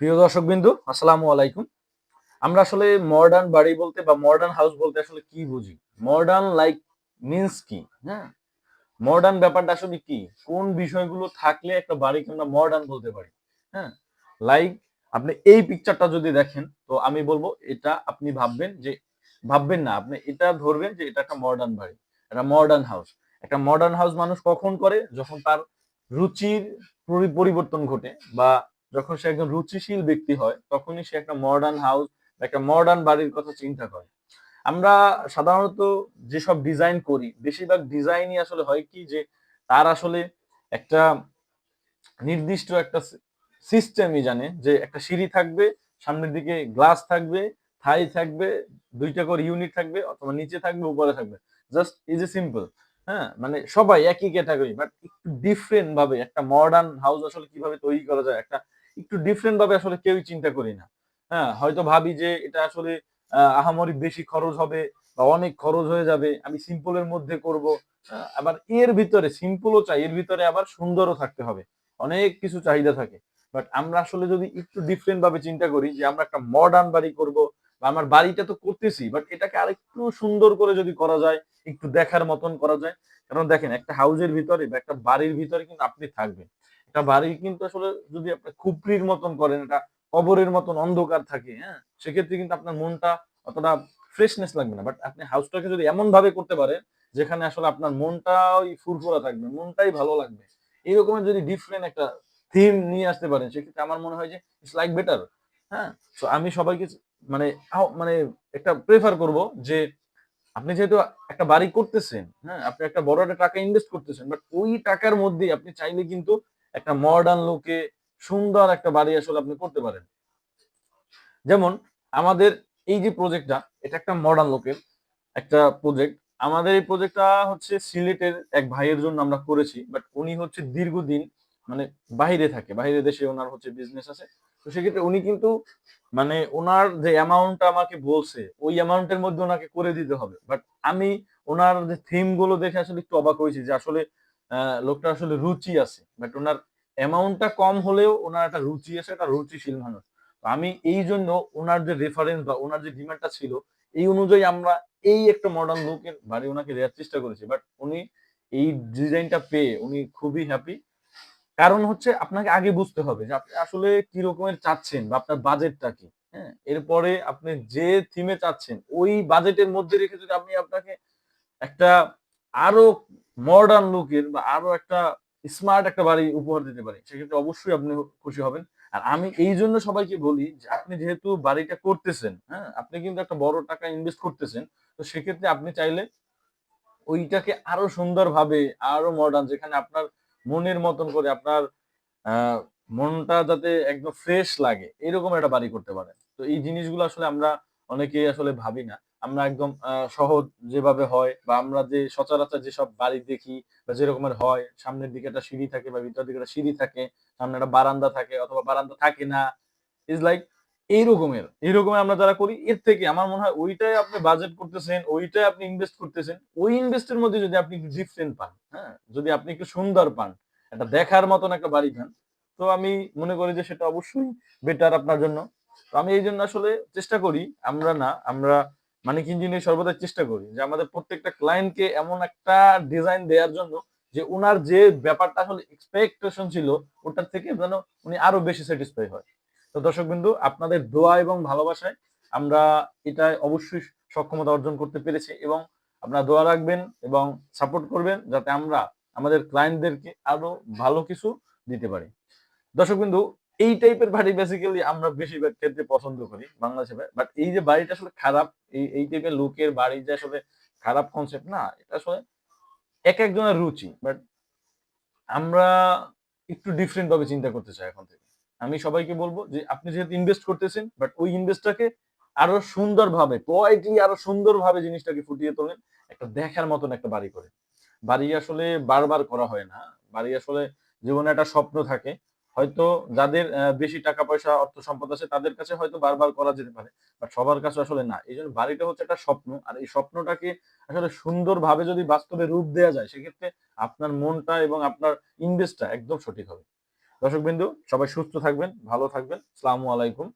প্রিয় দর্শক বিন্দু আসসালামু আলাইকুম। আমরা আসলে মডার্ন বাড়ি বলতে বা মডার্ন হাউস বলতে আসলে কি বুঝি? মডার্ন লাইক মিন্স কি? হ্যাঁ? মডার্ন ব্যাপারটা আসলে কি? কোন বিষয়গুলো থাকলে একটা বাড়িকে আমরা মডার্ন বলতে পারি? হ্যাঁ? লাইক আপনি এই পিকচারটা যদি দেখেন, তো আমি বলব এটা আপনি ভাববেন যে, ভাববেন না, আপনি এটা ধরবেন যে এটা একটা মডার্ন বাড়ি, একটা মডার্ন হাউস একটা মডার্ন হাউস মানুষ কখন করে? যখন তার রুচির পরিবর্তন ঘটে বা যখন সে একজন রুচিশীল ব্যক্তি হয়, তখনই সে একটা মডার্ন হাউস একটা মডার্ন বাড়ির কথা চিন্তা করে। আমরা সাধারণত যেসব ডিজাইন করি, বেশিরভাগ ডিজাইনই আসলে হয় কি যে, তার আসলে একটা নির্দিষ্ট একটা সিস্টেমই জানে যে একটা সিঁড়ি থাকবে, সামনের দিকে গ্লাস থাকবে, থাই থাকবে, দুইটা করে ইউনিট থাকবে, অথবা নিচে থাকবে, উপরে থাকবে। জাস্ট ইজ এ সিম্পল হ্যাঁ? মানে সবাই একই ক্যাটাগরি বাট একটু ডিফারেন্ট ভাবে একটা মডার্ন হাউস আসলে কীভাবে তৈরি করা যায়, একটা একটু ডিফারেন্ট ভাবে আসলে কেউই চিন্তা করি না। হ্যাঁ হয়তো ভাবি যে এটা আসলে আহামরি বেশি খরচ হবে বা অনেক খরচ হয়ে যাবে, আমি সিম্পলের মধ্যে করব। আবার এর ভিতরে সিম্পলও চাই, এর ভিতরে আবার সুন্দরও থাকতে হবে। অনেক কিছু চাহিদা থাকে। বাট আমরা আসলে যদি একটু ডিফারেন্ট ভাবে চিন্তা করি যে আমরা একটা মডার্ন বাড়ি করব বা আমার বাড়িটা তো করতেছি বাট এটাকে আরেকটু সুন্দর করে যদি করা যায়, একটু দেখার মতন করা যায়। কারণ দেখেন, একটা হাউজের ভিতরে বা একটা বাড়ির ভিতরে কিন্তু আপনি থাকবেন। একটা বাড়ি কিন্তু আসলে যদি আপনি খুপড়ির মতন করেন এটা কবরের মতন অন্ধকার থাকে হ্যাঁ সেক্ষেত্রে কিন্তু আপনার মনটা অতটা ফ্রেশনেস লাগবে না। বাট আপনি হাউসটাকে যদি এমন ভাবে করতে পারেন, যেখানে আসলে আপনার মনটাই ফুরফুরা থাকবে, মনটাই ভালো লাগবে। এইরকমের যদি ডিফারেন্ট একটা থিম নিয়ে আসতে পারেন, সেক্ষেত্রে আমার মনে হয় যে ইটস লাইক বেটার হ্যাঁ। তো আমি সবাইকে মানে মানে একটা প্রেফার করব যে আপনি যেহেতু একটা বাড়ি করতেছেন হ্যাঁ আপনি একটা বড় একটা টাকা ইনভেস্ট করতেছেন বাট ওই টাকার মধ্যেই আপনি চাইলে কিন্তু একটা মডার্ন লুকে সুন্দর একটা বাড়ি আসলে আপনি করতে পারেন। যেমন আমাদের এই যে প্রজেক্টটা এটা একটা মডার্ন লোকের একটা প্রজেক্ট আমাদের এই প্রজেক্টটা হচ্ছে সিলেটের এক ভাইয়ের জন্য আমরা করেছি বাট উনি হচ্ছে দীর্ঘদিন মানে বাইরে থাকে, বাইরে দেশে ওনার হচ্ছে বিজনেস আছে। তো সেক্ষেত্রে উনি কিন্তু মানে ওনার যে অ্যামাউন্টটা আমাকে বলছে, ওই অ্যামাউন্টের মধ্যে ওনাকে করে দিতে হবে। বাট আমি ওনার যে থিমগুলো দেখে আসলে একটু অবাক হয়েছি যে আসলে লোকটা আসলে রুচি আছে বাট ওনার অ্যামাউন্টটা কম হলেও ওনার একটা রুচি আছে, একটা রুচিশীল মানুষ। আমি এই জন্য ওনার যে রেফারেন্স বা ওনার যে ডিমান্ডটা ছিল, এই অনুযায়ী আমরা এই একটা মডার্ন লুকের বাড়ি ওনাকে দেওয়ার চেষ্টা করেছি। বাট উনি এই ডিজাইনটা পেয়ে উনি খুবই হ্যাপি কারণ হচ্ছে আপনাকে আগে বুঝতে হবে যে আপনি আসলে কি রকমের চাচ্ছেন বা আপনার বাজেটটা কি। হ্যাঁ এরপরে আপনি যে থিমে চাচ্ছেন, ওই বাজেটের মধ্যে রেখে যদি আপনি আপনাকে একটা আরও মডার্ন লুকের বা আরও একটা স্মার্ট একটা বাড়ি উপহার দিতে পারি, সেক্ষেত্রে অবশ্যই আপনি খুশি হবেন। আর আমি এই জন্য সবাইকে বলি যে, আপনি যেহেতু বাড়িটা করতেছেন হ্যাঁ আপনি কিন্তু একটা বড় টাকা ইনভেস্ট করতেছেন, তো সেক্ষেত্রে আপনি চাইলে ওইটাকে আরও সুন্দরভাবে, আরও মডার্ন যেখানে আপনার মনের মতন করে, আপনার মনটা যাতে একদম ফ্রেশ লাগে, এরকম একটা বাড়ি করতে পারেন। তো এই জিনিসগুলো আসলে আমরা অনেকেই আসলে ভাবি না। আমরা একদম সহজ যেভাবে হয় বা আমরা যে সচরাচর যেসব বাড়ি দেখি বা যেরকমের হয়, সামনের দিকে একটা সিঁড়ি থাকে বা ভিতরের দিকে একটা সিঁড়ি থাকে, সামনে একটা বারান্দা থাকে অথবা বারান্দা থাকে না ইজ লাইক এইরকমের এইরকমের আমরা যারা করি, এর থেকে আমার মনে হয় ওইটাই আপনি বাজেট করতেছেন, ওইটাই আপনি ইনভেস্ট করতেছেন, ওই ইনভেস্টের মধ্যে যদি আপনি একটু ডিফারেন্ট পান হ্যাঁ? যদি আপনি একটু সুন্দর পান, একটা দেখার মতন একটা বাড়ি পান তো আমি মনে করি যে সেটা অবশ্যই বেটার আপনার জন্য। তো আমি এই জন্য আসলে চেষ্টা করি, আমরা না, আমরা মানে ইঞ্জিনিয়ার সর্বদা চেষ্টা করি যে আমাদের প্রত্যেকটা ক্লায়েন্টকে এমন একটা ডিজাইন দেওয়ার জন্য যে উনার যে ব্যাপারটা আসলে এক্সপেকটেশন ছিল, ওটার থেকে যেন উনি আরও বেশি স্যাটিসফাই হয়। তো দর্শক বিন্দু, আপনাদের দোয়া এবং ভালোবাসায় আমরা এটা অবশ্যই সক্ষমতা অর্জন করতে পেরেছি এবং আপনারা দোয়া রাখবেন এবং সাপোর্ট করবেন যাতে আমরা আমাদের ক্লায়েন্টদেরকে আরও ভালো কিছু দিতে পারি। দর্শক বিন্দু এই টাইপের বাড়ি বেসিক্যালি আমরা বেশিরভাগ ক্ষেত্রে পছন্দ করি বাংলাদেশে বাট এই যে বাড়িটা আসলে খারাপ, এই টাইপের লোকের বাড়ি যে আসলে খারাপ কনসেপ্ট না, এটা আসলে এক একজনের রুচি বাট আমরা একটু ডিফারেন্ট ভাবে চিন্তা করতে চাই এখন থেকে। আমি সবাইকে বলব যে আপনি যেহেতু ইনভেস্ট করতেছেন বাট ওই ইনভেস্টটাকে আরও সুন্দরভাবে পোয়াইটলি আরও সুন্দরভাবে জিনিসটাকে ফুটিয়ে তোলেন, একটা দেখার মতন একটা বাড়ি করে। বাড়ি আসলে বারবার করা হয় না। বাড়ি আসলে জীবনে একটা স্বপ্ন থাকে হয়তো যাদের বেশি টাকা পয়সা, অর্থ সম্পদ আছে, তাদের কাছে হয়তো বারবার করা যেতে পারে। বাট সবার কাছে আসলে না। এই জন্য বাড়িটা হচ্ছে একটা স্বপ্ন। আর এই স্বপ্নটাকে আসলে সুন্দরভাবে যদি বাস্তবে রূপ দেওয়া যায়, সেক্ষেত্রে আপনার মনটা এবং আপনার ইনভেস্টটা একদম সঠিক হবে। দর্শক বিন্দু সবাই সুস্থ থাকবেন, ভালো থাকবেন। সালামু আলাইকুম।